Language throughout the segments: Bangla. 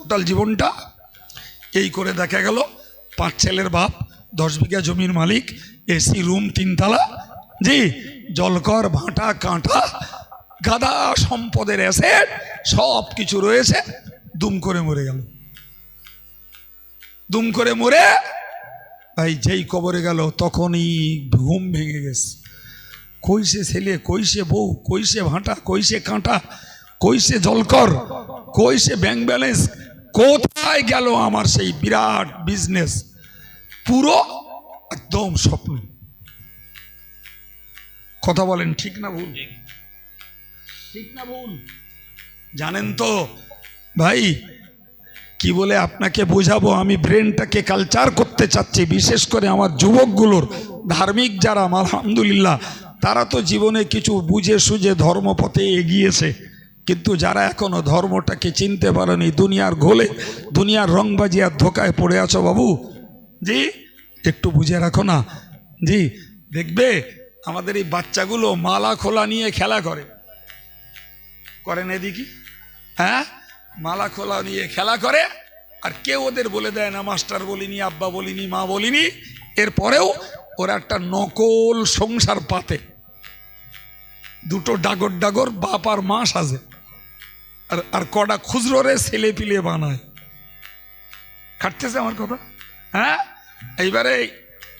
টোটাল জীবনটা এই করে দেখা গেল, পাঁচ ছেলের বাপ, দশ বিঘা জমির মালিক, এসি, রুম, তিনতলা, জি জলকর ভাঁটা, কাঁটা, গাদা, সম্পদের অ্যাসেট সব কিছু রয়েছে, দুম করে মরে গেল। দুম করে মরে, ভাই, যেই কবরে গেল, তখনই ঘুম ভেঙে গেছে। কইসে ছেলে কইসে বউ কইসে ভাঁটা কইসে কাঁটা কইসে জলকর কইসে ব্যাংক ব্যালেন্স কোথায় গেল আমার সেই বিরাট বিজনেস পুরো একদম স্বপ্ন। কথা বলেন ঠিক না ভুল? ঠিক। না ভুল। জানেন তো ভাই কি বলে আপনাকে বোঝাবো? আমি ব্রেনটাকে কালচার করতে চাচ্ছি বিশেষ করে আমার যুবকগুলোর। ধার্মিক যারা আলহামদুলিল্লাহ তারা তো জীবনে কিছু বুঝে সুঝে ধর্মপথে এগিয়েছে। কিন্তু যারা এখনও ধর্মটাকে চিনতে পারেনি, দুনিয়ার ঘোলে, দুনিয়ার রংবাজি আর ধোকায় পড়ে আছো বাবু। জি, একটু বুঝে রাখো না। জি, দেখবে আমাদের এই বাচ্চাগুলো মালা খোলা নিয়ে খেলা করে। করেন এদিকে। হ্যাঁ? মালা খোলা নিয়ে খেলা করে, আর কেউ ওদের বলে দেয় না, মাস্টার বলিনি, আব্বা বলিনি, মা বলিনি। এরপরেও ওরা একটা নকল সংসার পাতে। দুটো ডাগর ডাগর, বাপ আর মা সাজে। আর আর কটা খুচরো রে ছেলে পিলে বানায়। খাটতেছে আমার কথা? হ্যাঁ? এইবারে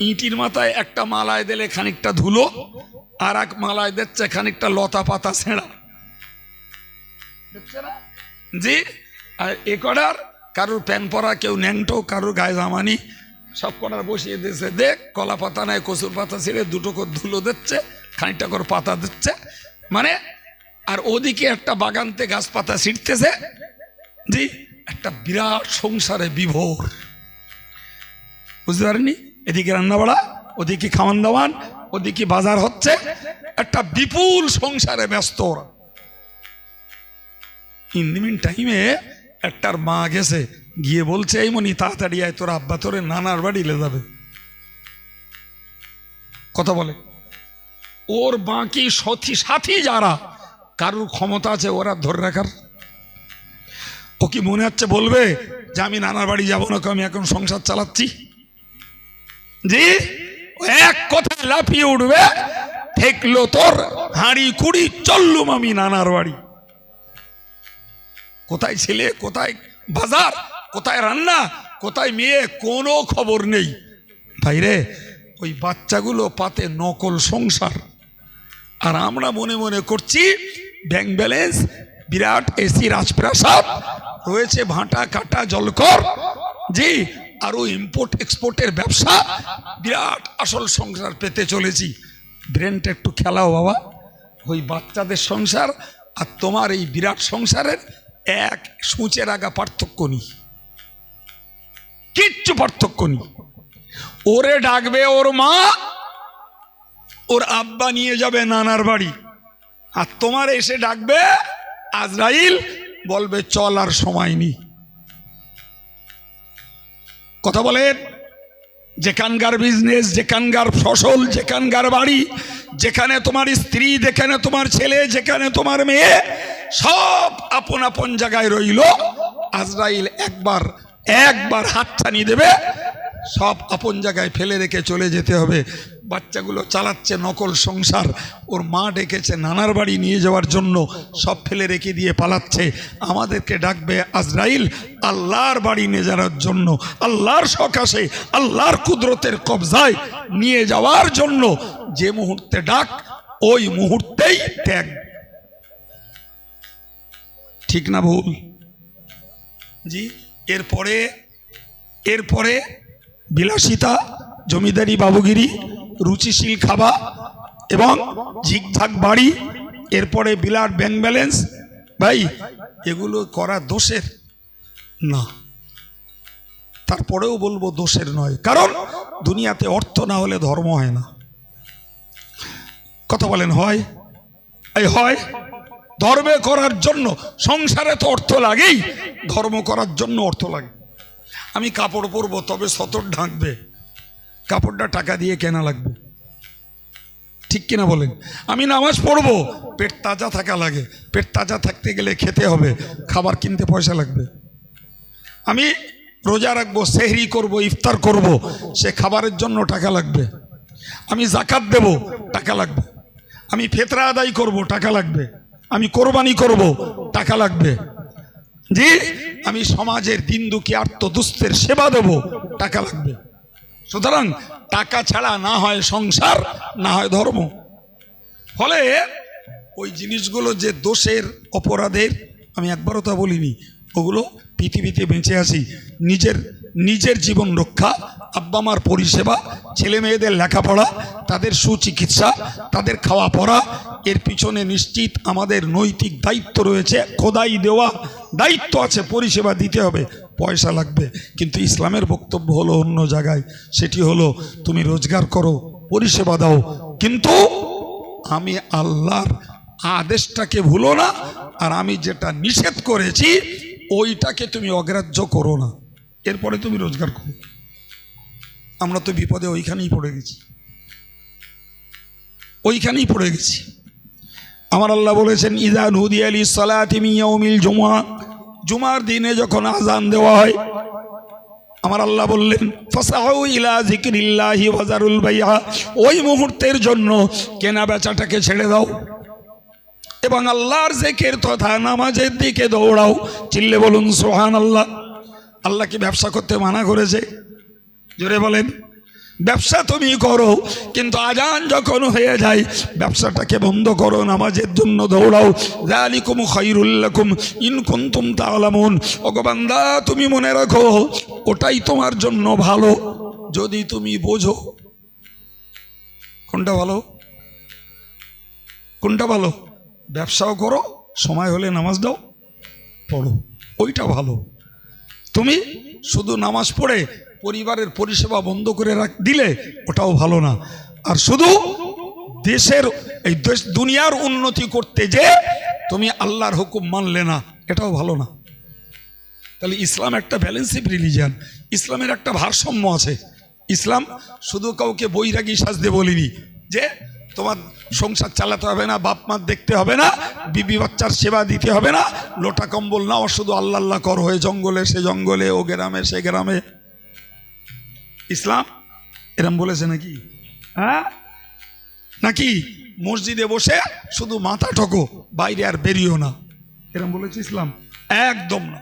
ইঁটির মাথায় একটা মালায় দিলে খানিকটা ধুলো, আর এক মালায় দিচ্ছে খানিকটা লতা পাতা ছেঁড়া। জি? আর এ কটার? কারোর প্যান পরা, কেউ ন্যাংটো, কারোর গায়ে জামানি, সব কটার বসিয়ে দিয়েছে। দেখ, কলা পাতা নেয় কচুর পাতা ছেড়ে দুটো করে ধুলো দিচ্ছে, খানিকটা করে পাতা দিচ্ছে। মানে আর ওদিকে একটা বাগানতে গাছ পাতা ছিটতেছে জি, একটা বিরাট সংসারে বিভোর। বুঝতে পারেনি? এদিকে রান্না বাড়া ওদিকে খাওয়ান দাওয়ান, ওদিকে বাজার হচ্ছে। একটা বিপুল সংসারে ব্যস্ত ওরা। ইন দি টাইমে একটার মা গেছে, গিয়ে বলছে, এই মনি তাড়াতাড়ি আয়, তোর আব্বা তোরে নানার বাড়ি লে যাবে। কথা বলে। ওর বাকি সথী সাথী যারা কারুর ক্ষমতা আছে ওরা ধরে রাখার? ও কি মনে হচ্ছে বলবে যে আমি নানার বাড়ি যাব না, আমি এখন সংসার চালাচ্ছি? জি? এক কথায় লাফিয়ে উঠবে, ঠেকলো তোর হাঁড়ি কুড়ি চললুম আমি নানার বাড়ি। কোথায় ছেলে, কোথায় বাজার, কোথায় রান্না, কোথায় মেয়ে, কোনো খবর নেই। ভাইরে ওই বাচ্চাগুলো পাতে নকল সংসার। আর আমরা মনে মনে করছি ব্যাংক ব্যালেন্স বিরাট এসি, রাজপ্রাসাদ, রয়েছে ভাঁটা, কাটা, জলকর। জি আরও ইম্পোর্ট এক্সপোর্টের ব্যবসা, বিরাট আসল সংসার পেতে চলেছি। ব্রেনটা একটু খেলাও বাবা, ওই বাচ্চাদের সংসার আর তোমার এই বিরাট সংসারের এক সূচের আগা পার্থক্য নেই। কিচ্ছু পার্থক্য নেই। ওরে ডাকবে ওর মা, ওর আব্বা নিয়ে যাবে নানার বাড়ি। আর তোমার এসে ডাকবে, আজরাইল বলবে, চল আর সময় নেই। কথা বলেন, যেখানকার বিজনেস যেখানকার ফসল, যেখানকার বাড়ি, যেখানে তোমার স্ত্রী, যেখানে তোমার ছেলে, যেখানে তোমার মেয়ে, সব আপন আপন জায়গায় রইল। আজরাইল একবার একবার হাতছানি দেবে সব আপন জায়গায় ফেলে রেখে চলে যেতে হবে। বাচ্চাগুলো চালাচ্ছে নকল সংসার। ওর মা ডেকেছে নানার বাড়ি নিয়ে যাওয়ার জন্য। সব ফেলে রেখে দিয়ে পালাচ্ছে। আমাদেরকে ডাকবে আজরাইল, আল্লাহর বাড়ি নিয়ে যাওয়ার জন্য। আল্লাহর সকাশে, আল্লাহর কুদরতের কবজায় নিয়ে যাওয়ার জন্য। যে মুহূর্তে ডাক, ওই মুহূর্তেই ত্যাগ। ঠিক না ভুল? জি, এরপরে এরপরে বিলাসিতা, জমিদারি বাবুগিরি, রুচিশীল খাবা এবং ঝিকঝাক বাড়ি, এরপরে বিলাট ব্যাংক ব্যালেন্স ভাই, এগুলো করা দোষের? না। তারপরেও বলব দোষের নয়। কারণ দুনিয়াতে অর্থ না হলে ধর্ম হয় না। কথা বলেন, হয়? এই হয়। ধর্মে করার জন্য, সংসারে তো অর্থ লাগেই। ধর্ম করার জন্য অর্থ লাগে। আমি কাপড় পরবো, তবে সতর ঢাকবে। কাপড়টা টাকা দিয়ে কেনা লাগবে। ঠিক কিনা বলেন? আমি নামাজ পড়ব, পেট তাজা থাকা লাগে। পেট তাজা থাকতে গেলে খেতে হবে, খাবার কিনতে পয়সা লাগবে। আমি রোজা রাখব, সেহরি করব, ইফতার করব, সে খাবারের জন্য টাকা লাগবে। আমি জাকাত দেব, টাকা লাগবে। আমি ফেতরা আদায় করব, টাকা লাগবে। আমি কোরবানি করব, টাকা লাগবে। জি আমি সমাজের দিন দুঃখী আত্মদুস্থের সেবা দেব, টাকা লাগবে। সুতরাং টাকা ছাড়া না হয় সংসার, না হয় ধর্ম। ফলে ওই জিনিসগুলো যে দোষের অপরাধের, আমি একবারও তা বলিনি, ওগুলো পৃথিবীতে বেঁচে আছি। নিজের নিজের জীবন রক্ষা আব্বা মার পরিষেবা ছেলে মেয়েদের লেখাপড়া, তাদের সুচিকিৎসা, তাদের খাওয়া পড়া এর পিছনে নিশ্চিত আমাদের নৈতিক দায়িত্ব রয়েছে, খোদাই দেওয়া দায়িত্ব আছে, পরিষেবা দিতে হবে, পয়সা লাগবে। কিন্তু ইসলামের বক্তব্য হলো অন্য জায়গায়। সেটি হলো, তুমি রোজগার করো, পরিষেবা দাও। কিন্তু আমি আল্লাহর আদেশটাকে ভুলো না, আর আমি যেটা নিষেধ করেছি, ওইটাকে তুমি অগ্রাহ্য করো না। এরপরে তুমি রোজগার করো। আমরা তো বিপদে ওইখানেই পড়ে গেছি। ওইখানেই পড়ে গেছি। আমার আল্লাহ বলেছেন, ইদা নুদি আলী সালাতিমিয়াউমিল জুমা জুমার দিনে যখন আজান দেওয়া হয়, আমার আল্লাহ বললেন, ফাসাউ ইলা জিকিরিল্লাহি ওয়াজারুল বাইয়া ওই মুহূর্তের জন্য কেনা বেচাটাকে ছেড়ে দাও এবং আল্লাহর জেকের তথা নামাজের দিকে দৌড়াও। চিল্লে বলুন সোহান আল্লাহ আল্লাহ কি ব্যবসা করতে মানা করেছে? জোরে বলেন। ব্যবসা তুমি করো, কিন্তু আজান যখন হয়ে যায়, ব্যবসাটাকে বন্ধ করো, নামাজের জন্য দৌড়াও। জালিকুম খৈরুল্লাকুম ইন কুন্তুম তালামুন ভগবান্দা তুমি মনে রাখো, ওটাই তোমার জন্য ভালো। যদি তুমি বোঝো, কোনটা ভালো? কোনটা ভালো? ব্যবসাও করো, সময় হলে নামাজ দাও, পড়ো। ওইটা ভালো। তুমি শুধু নামাজ পড়ে পরিবারের পরিষেবা বন্ধ করে রাখ, দিলে ওটাও ভালো না। আর শুধু দেশের এই দেশ, দুনিয়ার উন্নতি করতে যে তুমি আল্লাহর হুকুম মানলে না, এটাও ভালো না। তাহলে ইসলাম একটা ব্যালেন্সিভ রিলিজিয়ান ইসলামের একটা ভারসাম্য আছে। ইসলাম শুধু কাউকে বৈরাগী সাজতে বলিনি যে তোমার সংসার চালাতে হবে না, বাপ মার দেখতে হবে না, বিবি বাচ্চার সেবা দিতে হবে না, লোটা কম্বল নাও, শুধু আল্লাহ আল্লাহ কর, হয়ে জঙ্গলে, সে জঙ্গলে, ও গ্রামে, সে গ্রামে। ইসলাম? এরম বলেছে নাকি? হ্যাঁ? নাকি? মসজিদে বসে শুধু মাথা ঠকো, বাইরে আর বেরিয়েও না। এরম বলেছে ইসলাম? একদম না।